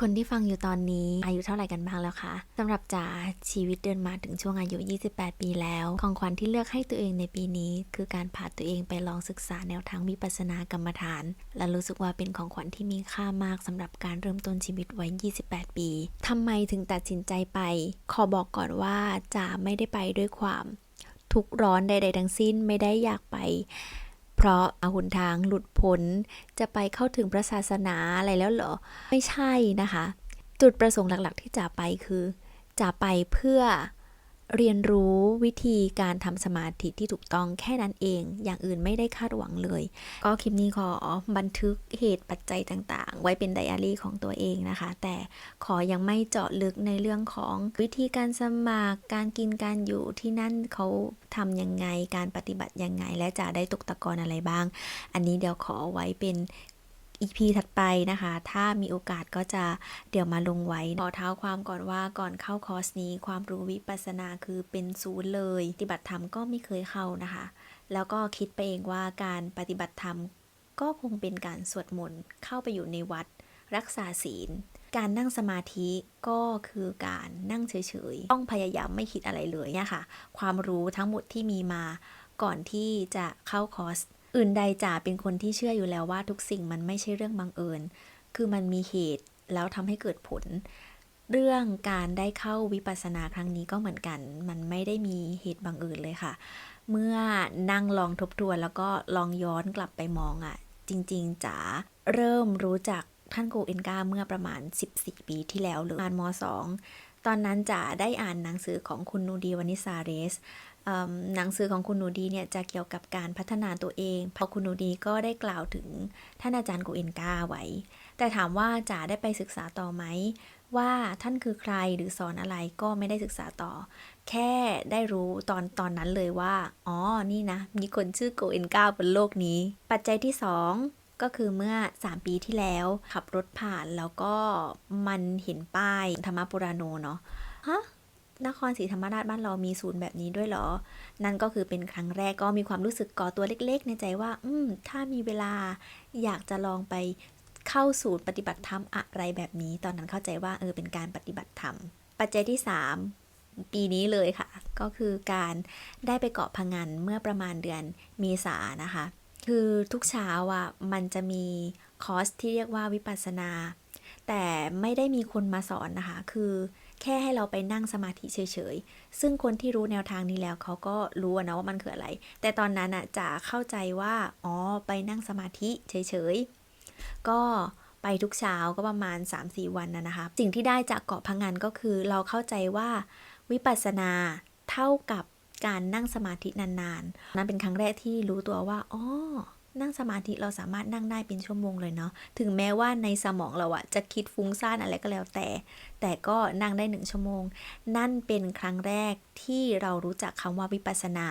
คนที่ฟังอยู่ตอนนี้อายุเท่าไหร่กันบ้างแล้วคะสำหรับจ๋าชีวิตเดินมาถึงช่วงอายุ 28 ปีแล้ว ของขวัญที่เลือกให้ตัวเองในปีนี้ คือการพาตัวเองไปลองศึกษาแนวทางวิปัสสนากรรมฐาน และรู้สึกว่าเป็นของขวัญที่มีค่ามากสำหรับการเริ่มต้นชีวิตวัย 28 ปีทำไมถึงตัดสินใจไป ขอบอกก่อนว่าจ๋าไม่ได้ไปด้วยความ ทุกข์ร้อนใด ๆ ทั้งสิ้นไม่ได้อยากไป เพราะอาหุนทางหลุดพ้นจะไปเข้าถึงพระศาสนาอะไรแล้วเหรอ ไม่ใช่นะคะ จุดประสงค์หลักๆที่จะไปคือ จะไปเพื่อ เรียนรู้วิธีการทำสมาธิที่ถูกต้องแค่นั้นเอง อย่างอื่นไม่ได้คาดหวังเลย ก็คลิปนี้ขอบันทึกเหตุปัจจัยต่าง ๆ ไว้เป็นไดอารี่ของตัวเองนะคะ แต่ขอยังไม่เจาะลึกในเรื่องของวิธีการสมัคร การกินการอยู่ที่นั่นเขาทำยังไง การปฏิบัติยังไง และจะได้ตกตะกอนอะไรบ้าง อันนี้เดี๋ยวขอไว้เป็น EP ถัดไปนะคะ ถ้ามีโอกาสก็จะเดี๋ยวมาลงไว้ ขอเท้าความก่อนว่าก่อนเข้าคอร์สนี้ความรู้วิปัสสนาคือเป็นศูนย์เลย ปฏิบัติธรรมก็ไม่เคยเข้านะคะ แล้วก็คิดไปเองว่าการปฏิบัติธรรมก็คงเป็นการสวดมนต์เข้าไปอยู่ในวัด รักษาศีล การนั่งสมาธิก็คือการนั่งเฉยๆ ต้องพยายามไม่คิดอะไรเลยเนี่ยค่ะ ความรู้ทั้งหมดที่มีมาก่อนที่จะเข้าคอร์ส อื่นใดจ่าเป็นคนที่เชื่ออยู่แล้วว่าทุกสิ่งมันไม่ใช่เรื่องบังเอิญ คือมันมีเหตุแล้วทำให้เกิดผล เรื่องการได้เข้าวิปัสสนาครั้งนี้ก็เหมือนกัน มันไม่ได้มีเหตุบังเอิญเลยค่ะ เมื่อนั่งลองทบทวนแล้วก็ลองย้อนกลับไปมองอะ่ะ จริงๆจ๋าเริ่มรู้จักท่านโกเอนกาเมื่อประมาณ 14 ปีที่แล้วหรือประมาณม .2 ตอนนั้นจ๋าได้อ่านหนังสือของคุณนูดีวานิสาเรสเอิ่ม หนังสือของคุณหนูดีเนี่ยจะเกี่ยวกับการพัฒนาตัวเองพอคุณหนูดีก็ได้กล่าวถึงท่านอาจารย์โกเอนกาไว้ แต่ถามว่าจ๋าได้ไปศึกษาต่อไหม ว่าท่านคือใครหรือสอนอะไรก็ไม่ได้ศึกษาต่อ แค่ได้รู้ตอนตอนนั้นเลยว่า อ๋อ นี่นะ มีคนชื่อโกเอนกาบนโลกนี้ ปัจจัยที่สองก็คือเมื่อ 3 ปีที่แล้วขับรถผ่านแล้วก็มันเห็นป้ายธรรมปุราโนเนาะฮะ นครศรีธรรมราชบ้านเรามีศูนย์แบบนี้ด้วยเหรอ นั่นก็คือเป็นครั้งแรกก็มีความรู้สึกก่อตัวเล็ก ๆ ในใจว่า อืม ถ้ามีเวลาอยากจะลองไปเข้าศูนย์ปฏิบัติธรรมอะไรแบบนี้ ตอนนั้นเข้าใจว่าเออเป็นการปฏิบัติธรรม ปัจจัยที่ 3 ปีนี้เลยค่ะ ก็คือการได้ไปเกาะพังงานเมื่อประมาณเดือนเมษานะคะ คือทุกเช้าอะมันจะมีคอร์สที่เรียกว่าวิปัสสนา แต่ไม่ได้มีคนมาสอนนะคะ คือ แค่ให้เราไปนั่งสมาธิเฉยๆ ซึ่งคนที่รู้แนวทางนี้แล้วเขาก็รู้นะว่ามันคืออะไร แต่ตอนนั้นอะจะเข้าใจว่า อ๋อ ไปนั่งสมาธิเฉยๆ ก็ไปทุกเช้าก็ประมาณ 3-4 วันนะนะคะ สิ่งที่ได้จากเกาะพังงานก็คือเราเข้าใจว่าวิปัสสนาเท่ากับการนั่งสมาธินานๆ นั่นเป็นครั้งแรกที่รู้ตัวว่า อ๋อ นั่งสมาธิเราสามารถนั่งได้เป็นชั่วโมงเลยเนาะถึงแม้ว่าในสมองเราอะจะคิดฟุ้งซ่านอะไรก็แล้วแต่ แต่ก็นั่งได้หนึ่งชั่วโมง นั่นเป็นครั้งแรกที่เรารู้จักคำว่าวิปัสสนา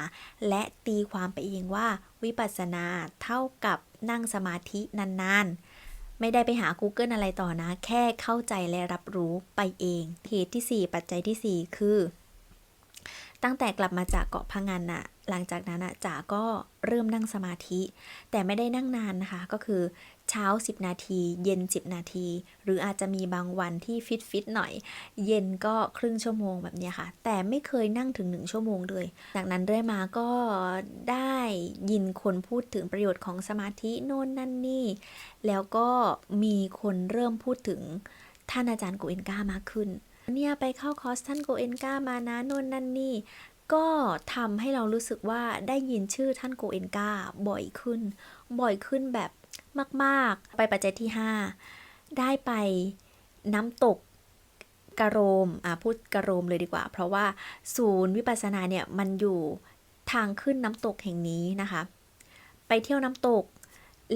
และตีความไปเองว่าวิปัสสนาเท่ากับนั่งสมาธินานๆ ไม่ได้ไปหา Google อะไรต่อนะ แค่เข้าใจและรับรู้ไปเองเหตุที่ 4 ปัจจัยทีสี่4 คือ ตั้งแต่กลับมาจากเกาะพังงานน่ะ หลังจากนั้นน่ะจ๋าก็เริ่มนั่งสมาธิ แต่ไม่ได้นั่งนานนะคะ ก็คือเช้า 10 นาที เย็น 10 นาที หรืออาจจะมีบางวันที่ฟิตฟิตหน่อย เย็นก็ครึ่งชั่วโมงแบบนี้ค่ะ แต่ไม่เคยนั่งถึง 1 ชั่วโมงเลย จากนั้นเรื่อยมาก็ได้ยินคนพูดถึงประโยชน์ของสมาธิโน่นนั่นนี่ แล้วก็มีคนเริ่มพูดถึงท่านอาจารย์โกเอนกามากขึ้น เนี่ยไปเข้าคอร์สท่านโกเอนกามานะน่นนั่นนี่ ก็ทำให้เรารู้สึกว่าได้ยินชื่อท่านโกเอนกาบ่อยขึ้น บ่อยขึ้นแบบมาก ๆ ไปปัจจัยที่ 5 ได้ไปน้ำตกกระโรม อะพูดกระโรมเลยดีกว่า เพราะว่าศูนย์วิปัสสนาเนี่ยมันอยู่ทางขึ้นน้ำตกแห่งนี้นะคะ ไปเที่ยวน้ำตก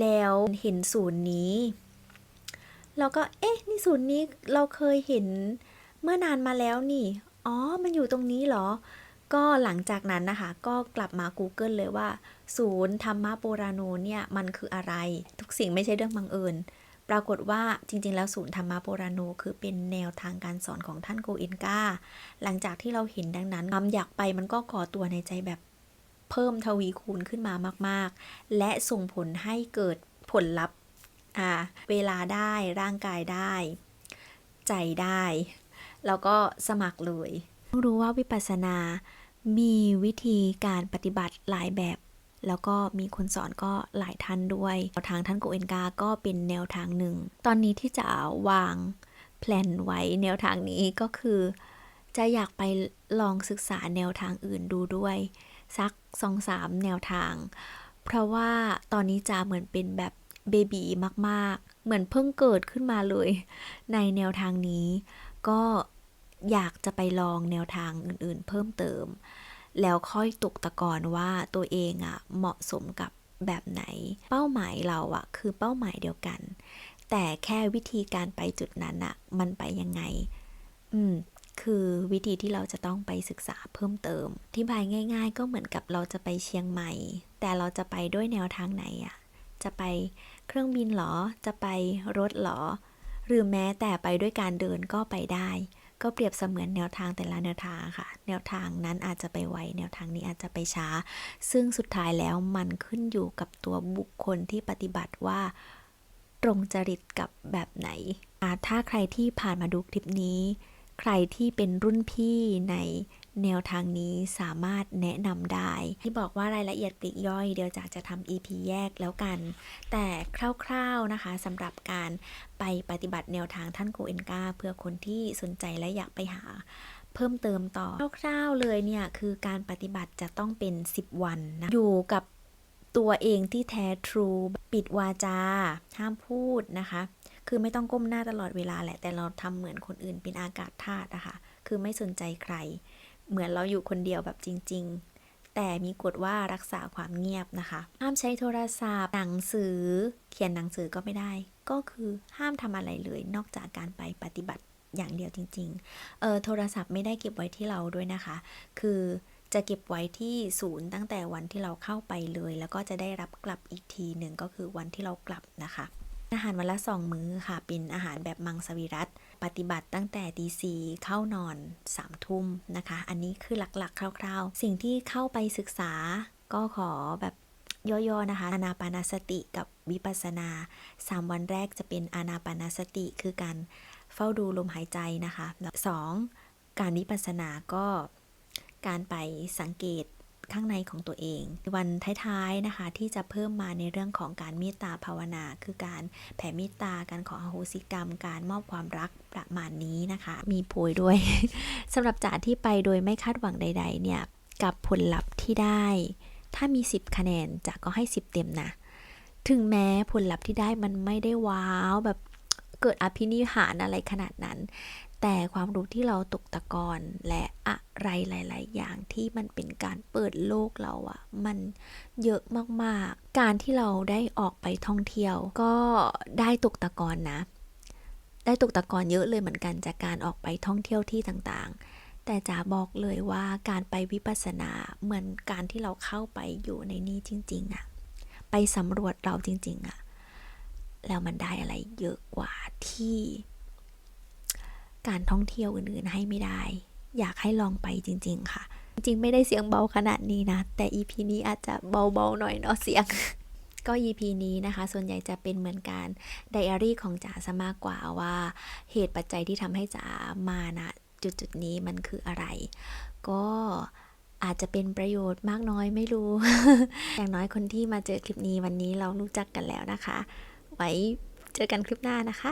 แล้วเห็นศูนย์นี้เราก็เอ๊ะนี่ศูนย์นี้เราเคยเห็น มื่อนานมาแล้วนี่ อ๋อ มันอยู่ตรงนี้เหรอ ก็หลังจากนั้นนะคะ ก็กลับมา Google เลยว่า ศูนย์ธรรมะโบราโนเนี่ยมันคืออะไร ทุกสิ่งไม่ใช่เรื่องบังเอิญ ปรากฏว่าจริง ๆ แล้วศูนย์ธรรมะโบราโนคือเป็นแนวทางการสอนของท่านโกเอนกาหลังจากที่เราเห็นดังนั้นความอยากไปมันก็ก่อตัวในใจแบบเพิ่มทวีคูณขึ้นมามาก ๆ และส่งผลให้เกิดผลลัพธ์เวลาได้ร่างกายได้ ใจได้ แล้วก็สมัครเลยต้องรู้ว่าวิปัสสนา มีวิธีการปฏิบัติหลายแบบ แล้วก็มีคนสอนก็หลายท่านด้วยแนวทางท่านโกเอนกาก็เป็นแนวทางหนึ่ง ตอนนี้ที่จะวางแพลนไว้แนวทางนี้ก็คือ จะอยากไปลองศึกษาแนวทางอื่นดูด้วย สักสองสามแนวทาง เพราะว่าตอนนี้จะเหมือนเป็นแบบเบบีมาก ๆ เหมือนเพิ่งเกิดขึ้นมาเลย ในแนวทางนี้ ก็อยากจะไปลองแนวทางอื่นๆ เพิ่มเติม แล้วค่อยตกตะกอนว่าตัวเองอะเหมาะสมกับแบบไหน เป้าหมายเราอะคือเป้าหมายเดียวกัน แต่แค่วิธีการไปจุดนั้นอะมันไปยังไง อืมคือวิธีที่เราจะต้องไปศึกษาเพิ่มเติมอธิบายง่าย ๆ ก็เหมือนกับเราจะไปเชียงใหม่ แต่เราจะไปด้วยแนวทางไหนอะจะไปเครื่องบินหรอ จะไปรถหรอ หรือแม้แต่ไปด้วยการเดินก็ไปได้ ก็เปรียบเสมือนแนวทางแต่ละแนวทางค่ะ แนวทางนั้นอาจจะไปไวแนวทางนี้อาจจะไปช้า ซึ่งสุดท้ายแล้วมันขึ้นอยู่กับตัวบุคคลที่ปฏิบัติว่า ตรงจริตกับแบบไหนถ้าใครที่ผ่านมาดูคลิปนี้ ใครที่เป็นรุ่นพี่ใน แนวทางนี้สามารถแนะนำได้ ที่บอกว่ารายละเอียดปลีกย่อยเดี๋ยวจากจะทำ EP แยกแล้วกัน แต่คร่าวๆนะคะสำหรับการไปปฏิบัติแนวทางท่านโกเอนกาเพื่อคนที่สนใจและอยากไปหาเพิ่มเติมต่อคร่าวๆเลยเนี่ย คือการปฏิบัติจะต้องเป็น 10 วันนะ อยู่กับตัวเองที่แท้ทรูปิดวาจา ห้ามพูดนะคะ คือไม่ต้องก้มหน้าตลอดเวลาแหละ แต่เราทำเหมือนคนอื่นเป็นอากาศธาตุนะคะ คือไม่สนใจใคร เหมือนเราอยู่คนเดียวแบบจริง ๆ แต่มีกฎว่ารักษาความเงียบนะคะ ห้ามใช้โทรศัพท์ หนังสือ เขียนหนังสือก็ไม่ได้ ก็คือห้ามทำอะไรเลย นอกจากการไปปฏิบัติอย่างเดียวจริงๆ เออโทรศัพท์ไม่ได้เก็บไว้ที่เราด้วยนะคะ คือจะเก็บไว้ที่ศูนย์ตั้งแต่วันที่เราเข้าไปเลย แล้วก็จะได้รับกลับอีกทีหนึ่งก็คือวันที่เรากลับนะคะ อาหารวันละสองมื้อค่ะ เป็นอาหารแบบมังสวิรัต ปฏิบัติตั้งแต่ตีสีเข้านอนสามทุ่มนะคะ อันนี้คือหลักๆ คร่าว ๆ สิ่งที่เข้าไปศึกษาก็ขอแบบย่อๆนะคะ อานาปานาสติกับวิปัสสนา 3 วันแรกจะเป็นอานาปานาสติคือการเฝ้าดูลมหายใจนะคะ 2. การวิปัสสนาก็การไปสังเกต ข้างในของตัวเอง วันท้ายๆนะคะที่จะเพิ่มมาในเรื่องของการเมตตาภาวนา คือการแผ่เมตตาการขออโหสิกรรม การมอบความรักประมาณนี้นะคะ มีโพยด้วยสำหรับจ่าที่ไปโดยไม่คาดหวังใด ๆ เนี่ยกับผลลัพธ์ที่ได้ ถ้ามี 10 คะแนนจ่าก็ให้ 10 เต็มนะ ถึงแม้ผลลัพธ์ที่ได้มันไม่ได้ว้าวแบบเกิดอภินิหารอะไรขนาดนั้น แต่ความรู้ที่เราตกตะกอนและอะไรหลาย ๆ อย่างที่มันเป็นการเปิดโลกเราอะมันเยอะมาก ๆ การที่เราได้ออกไปท่องเที่ยว ก็ได้ตกตะกอนนะ ได้ตกตะกอนเยอะเลยเหมือนกันจากการออกไปท่องเที่ยวที่ต่าง ๆ แต่จ๋าบอกเลยว่าการไปวิปัสสนาเหมือนการที่เราเข้าไปอยู่ในนี้จริง ๆอะไปสำรวจเราจริง ๆอะแล้วมันได้อะไรเยอะกว่าที่ การท่องเที่ยวอื่นๆให้ไม่ได้ อยากให้ลองไปจริง ๆ ค่ะ จริงๆไม่ได้เสียงเบาขนาดนี้นะ แต่ EP นี้อาจจะเบาๆหน่อยเนาะเสียง ก็ EP นี้นะคะ ส่วนใหญ่จะเป็นเหมือนการไดอารี่ของจ๋าซะมากกว่าว่า เหตุปัจจัยที่ทำให้จ๋ามานะจุดๆนี้มันคืออะไร ก็อาจจะเป็นประโยชน์มากน้อยไม่รู้ อย่างน้อยคนที่มาเจอคลิปนี้วันนี้เรารู้จักกันแล้วนะคะ ไว้เจอกันคลิปหน้านะคะ